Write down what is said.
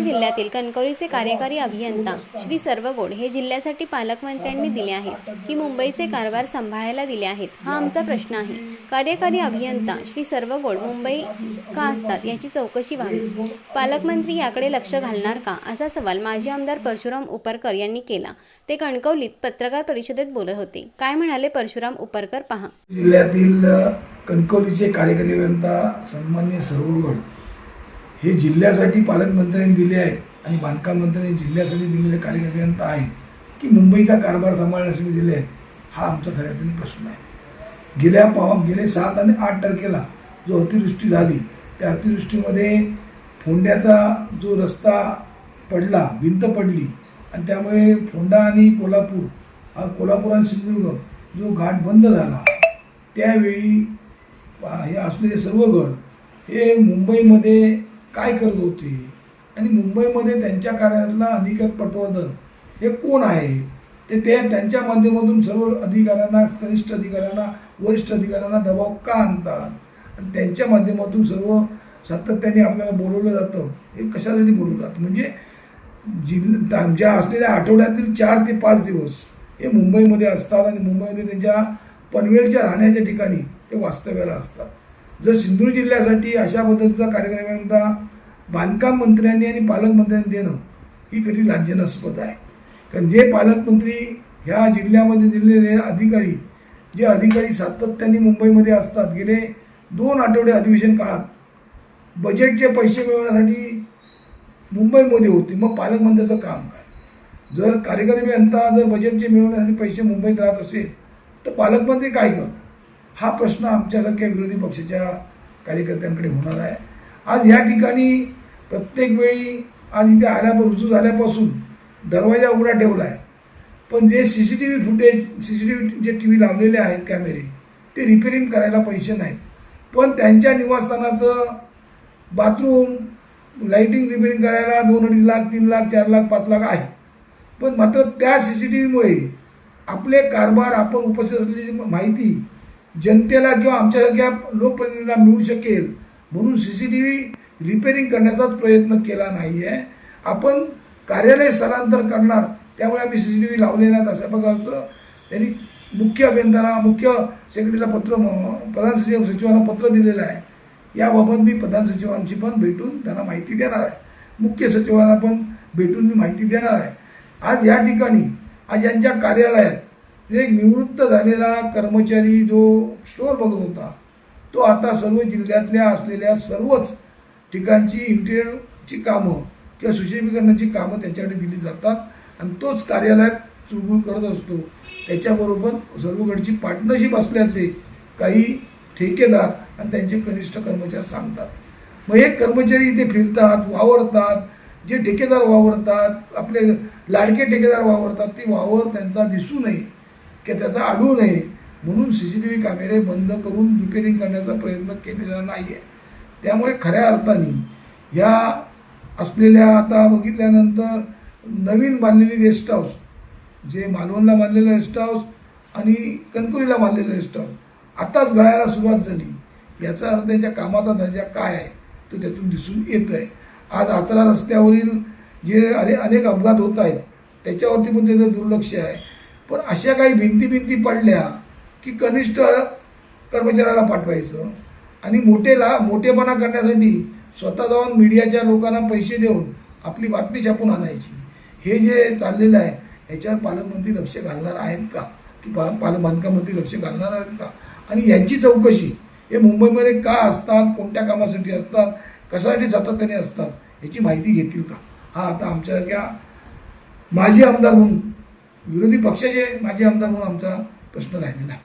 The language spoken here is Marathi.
जिल्ह्यातील कणकवलीचे कार्यकारी अभियंता श्री सर्वगोड हे जिल्ह्यासाठी पालकमंत्र्यांनी दिले आहेत. की मुंबईचे कारभार सांभाळायला दिले आहेत हा आमचा प्रश्न आहे. कार्यकारी अभियंता श्री सर्वगोड मुंबई का असतात याची चौकशी व्हावी. पालकमंत्री याकडे लक्ष घालणार का? असा सवाल माजी आमदार परशुराम उपरकर यांनी केला. ते कणकवलीत पत्रकार परिषदेत बोलत होते. काय म्हणाले परशुराम उपरकर? पहा. जिल्ह्यातील कणकवलीचे कार्यकारी अभियंता सन्मान्य सरवगड हे जिल्ह्यासाठी पालकमंत्र्यांनी दिले आहेत आणि बांधकाम मंत्र्यांनी जिल्ह्यासाठी दिलेले कार्यकारी आहेत की मुंबईचा कारभार सांभाळण्यासाठी दिले आहेत हा आमचा खऱ्यातील प्रश्न आहे. गेल्या पाव गेले सात आणि आठ तारखेला जो अतिवृष्टी झाली त्या अतिवृष्टीमध्ये फोंड्याचा जो रस्ता पडला भिंत पडली आणि त्यामुळे फोंडा आणि कोल्हापूर हा कोल्हापूर आणि सिंधुदुर्ग जो घाट बंद झाला त्यावेळी हे असलेले सर्व गड हे मुंबईमध्ये काय करत होते? आणि मुंबईमध्ये त्यांच्या कार्यालयातला अधिकार पटवर्धन हे कोण आहे? ते ते त्यांच्या माध्यमातून सर्व अधिकाऱ्यांना कनिष्ठ अधिकाऱ्यांना वरिष्ठ अधिकाऱ्यांना दबाव का आणतात? आणि त्यांच्या माध्यमातून सर्व सातत्याने आपल्याला बोलवलं जातं. हे कशासाठी बोलवलं जातं? म्हणजे जिल्हा ज्या असलेल्या आठवड्यातील चार ते पाच दिवस हे मुंबईमध्ये असतात आणि मुंबईमध्ये त्यांच्या पनवेलच्या राहण्याच्या ठिकाणी ते वास्तव्याला असतात. जर सिंधुदुर्ग जिल्ह्यासाठी अशा पद्धतीचा कार्यक्रम बांधकाम मंत्र्यांनी आणि पालकमंत्र्यांनी देणं ही खरी लांछनास्पद आहे. कारण जे पालकमंत्री ह्या जिल्ह्यामध्ये दिलेले अधिकारी जे अधिकारी सातत्याने मुंबईमध्ये असतात गेले दोन आठवडे अधिवेशन काळात बजेटचे पैसे मिळवण्यासाठी मुंबईमध्ये होते. मग पालकमंत्र्याचं काम काय? जर कार्यकारी अंता जर बजेटचे मिळवण्यासाठी पैसे मुंबईत राहत असेल तर पालकमंत्री काय करतो हा प्रश्न आमच्यासारख्या विरोधी पक्षाच्या कार्यकर्त्यांकडे होणार आहे. आज या ठिकाणी प्रत्येक वेळी आज इथे आल्यापासून रुजू झाल्यापासून दरवाजा उघडा ठेवला आहे. पण जे C C T V footage C C T V जे टी व्ही लावलेले आहेत कॅमेरे ते रिपेरिंग करायला पैसे नाहीत. पण त्यांच्या निवासस्थानाचं बाथरूम लाईटिंग रिपेरिंग करायला दोन अडीच लाख तीन लाख चार लाख पाच लाख आहे. पण मात्र त्या सी सी टी व्हीमुळे आपले कारभार आपण उपस्थित असलेली माहिती जनतेला किंवा आमच्यासारख्या लोकप्रतिनिधीला मिळू शकेल म्हणून C C T V repairing करण्याचाच प्रयत्न केला नाही आहे आपण कार्यालय स्थलांतर करणार त्यामुळे आम्ही सी सी टी व्ही लावले नाहीत अशा प्रकारचं त्यांनी मुख्य अभियंत्यांना मुख्य सेक्रेटरीला पत्र प्रधान सचिव सचिवांना पत्र दिलेलं आहे. याबाबत मी प्रधान सचिवांची पण भेटून त्यांना माहिती देणार आहे. मुख्य सचिवांना पण भेटून मी माहिती देणार आहे. आज या ठिकाणी आज यांच्या कार्यालयात एक निवृत्त झालेला कर्मचारी जो स्टोअर बघत होता तो आता सर्व जिल्ह्यातल्या असलेल्या सर्वच ठिकाणची इंटिरियरची कामं किंवा सुशोभीकरणाची कामं त्याच्याकडे दिली जातात आणि तोच कार्यालयात चुळबुळ करत असतो. त्याच्याबरोबर सर्वकडची पार्टनरशिप असल्याचे काही ठेकेदार आणि त्यांचे कनिष्ठ कर्मचारी सांगतात. मग हे कर्मचारी इथे फिरतात वावरतात जे ठेकेदार वावरतात आपले लाडके ठेकेदार वावरतात ते वावर त्यांचा दिसू नये. की त्याचा आढळू नये म्हणून सी सी टी व्ही कॅमेरे बंद करून रिपेरिंग करण्याचा प्रयत्न केलेला नाही आहे त्यामुळे खऱ्या अर्थाने या असलेल्या आता बघितल्यानंतर नवीन बांधलेली रेस्ट हाऊस जे मालवणला बांधलेलं रेस्ट हाऊस आणि कणकुलीला बांधलेलं रेस्ट हाऊस आताच गळायला सुरुवात झाली. याचा अर्थ त्यांच्या कामाचा दर्जा काय आहे तो त्यातून दिसून येतं आहे आज आचरा रस्त्यावरील जे अरे अनेक अपघात होत आहेत त्याच्यावरती पण त्याचं दुर्लक्ष आहे. पण अशा काही भिंती भिंती पडल्या की कनिष्ठ कर्मचाऱ्याला पाठवायचं. आणि मोठेला मोठेपणा करण्यासाठी स्वतः जाऊन मीडियाच्या लोकांना पैसे देऊन आपली बातमी छापून आणायची. हे जे चाललेलं आहे ह्याच्यावर पालकमंत्री लक्ष घालणार आहेत का? की पा पाल बांधकाममंत्री लक्ष घालणार आहेत का? आणि यांची चौकशी हे मुंबईमध्ये का असतात कोणत्या कामासाठी असतात कशासाठी सातत्याने असतात याची माहिती घेतील का? हा आता आमच्यासारख्या माजी आमदार म्हणून विरोधी पक्षाचे माजी आमदार म्हणून आमचा प्रश्न राहिलेला आहे.